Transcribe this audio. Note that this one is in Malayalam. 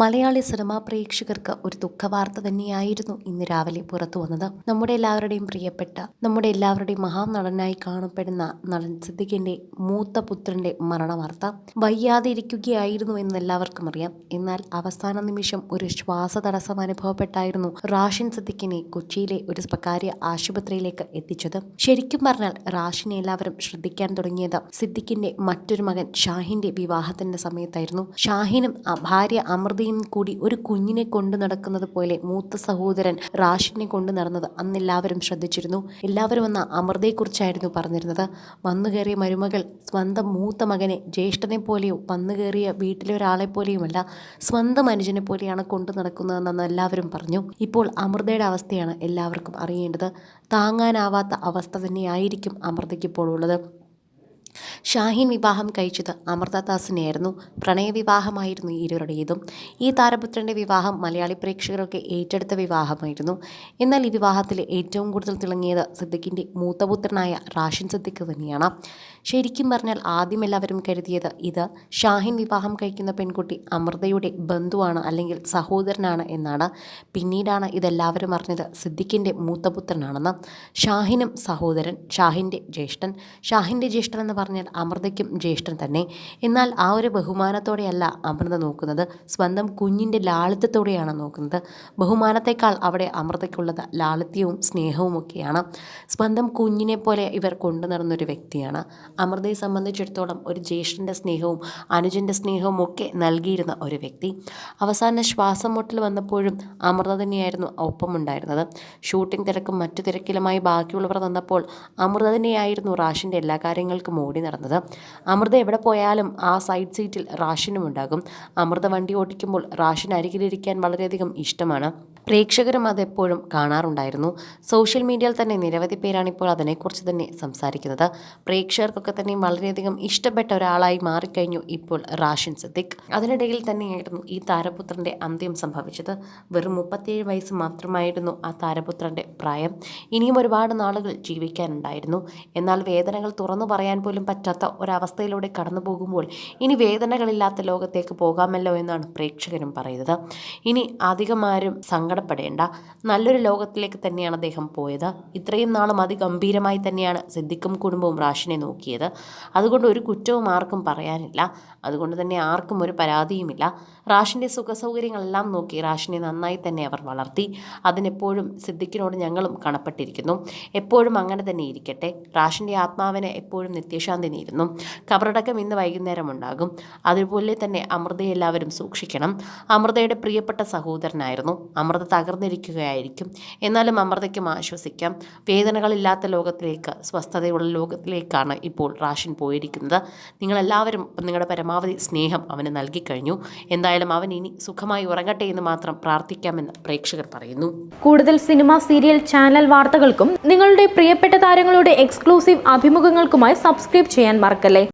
മലയാളി സിനിമാ പ്രേക്ഷകർക്ക് ഒരു ദുഃഖവാർത്ത തന്നെയായിരുന്നു ഇന്ന് രാവിലെ പുറത്തു വന്നത്. നമ്മുടെ എല്ലാവരുടെയും പ്രിയപ്പെട്ട നമ്മുടെ എല്ലാവരുടെയും മഹാനടനായി കാണപ്പെടുന്ന നടൻ സിദ്ദിഖിന്റെ മൂത്ത പുത്രന്റെ മരണവാർത്ത വയ്യാതെ ഇരിക്കുകയായിരുന്നു എന്ന് എല്ലാവർക്കും അറിയാം. എന്നാൽ അവസാന നിമിഷം ഒരു ശ്വാസ തടസ്സം അനുഭവപ്പെട്ടായിരുന്നു റാഷിൻ സിദ്ദിഖിനെ കൊച്ചിയിലെ ഒരു സ്വകാര്യ ആശുപത്രിയിലേക്ക് എത്തിച്ചത്. ശരിക്കും പറഞ്ഞാൽ റാഷിനെ എല്ലാവരും ശ്രദ്ധിക്കാൻ തുടങ്ങിയത് സിദ്ദിഖിന്റെ മറ്റൊരു മകൻ ഷാഹിന്റെ വിവാഹത്തിന്റെ സമയത്തായിരുന്നു. ഷാഹിനും ഭാര്യ അമൃതയും കൂടി ഒരു കുഞ്ഞിനെ കൊണ്ടു നടക്കുന്നത് പോലെ മൂത്ത സഹോദരൻ റാഷിനെ കൊണ്ടു നടന്നത് അന്ന് എല്ലാവരും ശ്രദ്ധിച്ചിരുന്നു. എല്ലാവരും അന്ന് അമൃതയെക്കുറിച്ചായിരുന്നു പറഞ്ഞിരുന്നത്. വന്നു കയറിയ മരുമകൾ സ്വന്തം മൂത്ത മകനെ ജ്യേഷ്ഠനെ പോലെയോ വന്നു കയറിയ വീട്ടിലെ ഒരാളെ പോലെയുമല്ല സ്വന്തം അനുജനെ പോലെയാണ് കൊണ്ടു നടക്കുന്നതെന്ന് എല്ലാവരും പറഞ്ഞു. ഇപ്പോൾ അമൃതയുടെ അവസ്ഥയാണ് എല്ലാവർക്കും അറിയേണ്ടത്. താങ്ങാനാവാത്ത അവസ്ഥ തന്നെയായിരിക്കും അമൃതയ്ക്ക് ഇപ്പോൾ ഉള്ളത് ഷാഹിൻ വിവാഹം കഴിച്ചത് അമൃതദാസിനെയായിരുന്നു പ്രണയവിവാഹമായിരുന്നു ഇരുവരുടേതും. ഈ താരപുത്രന്റെ വിവാഹം മലയാളി പ്രേക്ഷകരൊക്കെ ഏറ്റെടുത്ത വിവാഹമായിരുന്നു. എന്നാൽ ഈ വിവാഹത്തിൽ ഏറ്റവും കൂടുതൽ തിളങ്ങിയത് സിദ്ദിഖിന്റെ മൂത്തപുത്രനായ റാഷിൻ സിദ്ദിഖ് തന്നെയാണ്. ശരിക്കും പറഞ്ഞാൽ ആദ്യം എല്ലാവരും കരുതിയത് ഇത് ഷാഹിൻ വിവാഹം കഴിക്കുന്ന പെൺകുട്ടി അമൃതയുടെ ബന്ധുവാണ് അല്ലെങ്കിൽ സഹോദരനാണ് എന്നാണ്. പിന്നീടാണ് ഇതെല്ലാവരും അറിഞ്ഞത് സിദ്ദിഖിന്റെ മൂത്തപുത്രനാണെന്ന് ഷാഹിനും സഹോദരൻ ഷാഹിന്റെ ജ്യേഷ്ഠൻ. ഷാഹിന്റെ ജ്യേഷ്ഠൻ എന്ന് പറഞ്ഞാൽ അമൃതയ്ക്കും ജ്യേഷ്ഠൻ തന്നെ. എന്നാൽ ആ ഒരു ബഹുമാനത്തോടെയല്ല അമൃത നോക്കുന്നത്. സ്വന്തം കുഞ്ഞിന്റെ ലാളിത്യത്തോടെയാണ് നോക്കുന്നത്. ബഹുമാനത്തെക്കാൾ അവിടെ അമൃതയ്ക്കുള്ളത് ലാളിത്യവും സ്നേഹവും ഒക്കെയാണ്. സ്വന്തം കുഞ്ഞിനെ പോലെ ഇവർ കൊണ്ടു നടന്നൊരു വ്യക്തിയാണ്. അമൃതയെ സംബന്ധിച്ചിടത്തോളം ഒരു ജ്യേഷ്ഠന്റെ സ്നേഹവും അനുജന്റെ സ്നേഹവും ഒക്കെ നൽകിയിരുന്ന ഒരു വ്യക്തി. അവസാന ശ്വാസം മുട്ടൽ വന്നപ്പോഴും അമൃത തന്നെയായിരുന്നു ഒപ്പമുണ്ടായിരുന്നത്. ഷൂട്ടിംഗ് തിരക്കും മറ്റു തിരക്കിലുമായി ബാക്കിയുള്ളവർ വന്നപ്പോൾ അമൃത തന്നെയായിരുന്നു റാഷിന്റെ എല്ലാ കാര്യങ്ങൾക്കും ഓടി നടന്നത്. അമൃത എവിടെ പോയാലും ആ സൈഡ് സീറ്റിൽ റാഷനും ഉണ്ടാകും. അമൃത വണ്ടി ഓടിക്കുമ്പോൾ റാഷിന് അരികിലിരിക്കാൻ വളരെയധികം ഇഷ്ടമാണ്. പ്രേക്ഷകരും അതെപ്പോഴും കാണാറുണ്ടായിരുന്നു. സോഷ്യൽ മീഡിയയിൽ തന്നെ നിരവധി പേരാണിപ്പോൾ അതിനെക്കുറിച്ച് തന്നെ സംസാരിക്കുന്നത്. പ്രേക്ഷകർക്കൊക്കെ തന്നെ വളരെയധികം ഇഷ്ടപ്പെട്ട ഒരാളായി മാറിക്കഴിഞ്ഞു ഇപ്പോൾ റാഷിൻ സിദ്ദിഖ്. അതിനിടയിൽ തന്നെയായിരുന്നു ഈ താരപുത്രന്റെ അന്ത്യം സംഭവിച്ചത്. വെറും മുപ്പത്തിയേഴ് വയസ്സ് മാത്രമായിരുന്നു ആ താരപുത്രന്റെ പ്രായം. ഇനിയും ഒരുപാട് നാളുകൾ ജീവിക്കാനുണ്ടായിരുന്നു. എന്നാൽ വേദനകൾ തുറന്നു പറയാൻ പോലും പറ്റാത്ത ഒരവസ്ഥയിലൂടെ കടന്നു പോകുമ്പോൾ ഇനി വേദനകളില്ലാത്ത ലോകത്തേക്ക് പോകാമല്ലോ എന്നാണ് പ്രേക്ഷകരും പറയുന്നത്. ഇനി അധികമാരും ആരും സങ്കടപ്പെടേണ്ട. നല്ലൊരു ലോകത്തിലേക്ക് തന്നെയാണ് അദ്ദേഹം പോയത്. ഇത്രയും നാളും അതിഗംഭീരമായി തന്നെയാണ് സിദ്ദിഖും കുടുംബവും റാഷിനെ നോക്കിയത്. അതുകൊണ്ട് ഒരു കുറ്റവും ആർക്കും പറയാനില്ല. അതുകൊണ്ട് തന്നെ ആർക്കും ഒരു പരാതിയുമില്ല. റാഷിന്റെ സുഖസൗകര്യങ്ങളെല്ലാം നോക്കി റാഷിനെ നന്നായി തന്നെ അവർ വളർത്തി. അതിനെപ്പോഴും സിദ്ദിഖിനോട് ഞങ്ങളും കണപ്പെട്ടിരിക്കുന്നു. എപ്പോഴും അങ്ങനെ തന്നെ ഇരിക്കട്ടെ. റാഷിന്റെ ആത്മാവിന് എപ്പോഴും നിത്യശാന്തി നേരുന്നു. കബറടക്കം ഇന്ന് വൈകുന്നേരം ഉണ്ടാകും അതുപോലെ തന്നെ അമൃതയെ എല്ലാവരും സൂക്ഷിക്കണം. അമൃതയുടെ പ്രിയപ്പെട്ട സഹോദരനായിരുന്നു. അമൃത തകർന്നിരിക്കുകയായിരിക്കും. എന്നാലും അമൃതയ്ക്കും ആശ്വസിക്കാം. വേദനകളില്ലാത്ത ലോകത്തിലേക്ക് സ്വസ്ഥതയുള്ള ലോകത്തിലേക്കാണ് ഇപ്പോൾ റാഷിൻ പോയിരിക്കുന്നത്. നിങ്ങളെല്ലാവരും നിങ്ങളുടെ പരമാവധി സ്നേഹം അവന് നൽകിക്കഴിഞ്ഞു എന്തായാലും അവൻ ഇനി സുഖമായി ഉറങ്ങട്ടെ എന്ന് മാത്രം പ്രാർത്ഥിക്കാമെന്ന് പ്രേക്ഷകർ പറയുന്നു. കൂടുതൽ സിനിമ സീരിയൽ ചാനൽ വാർത്തകൾക്കും നിങ്ങളുടെ പ്രിയപ്പെട്ട താരങ്ങളുടെ എക്സ്ക്ലൂസീവ് അഭിമുഖങ്ങൾക്കുമായി സബ്സ്ക്രൈബ് ചെയ്യാൻ മറക്കല്ലേ?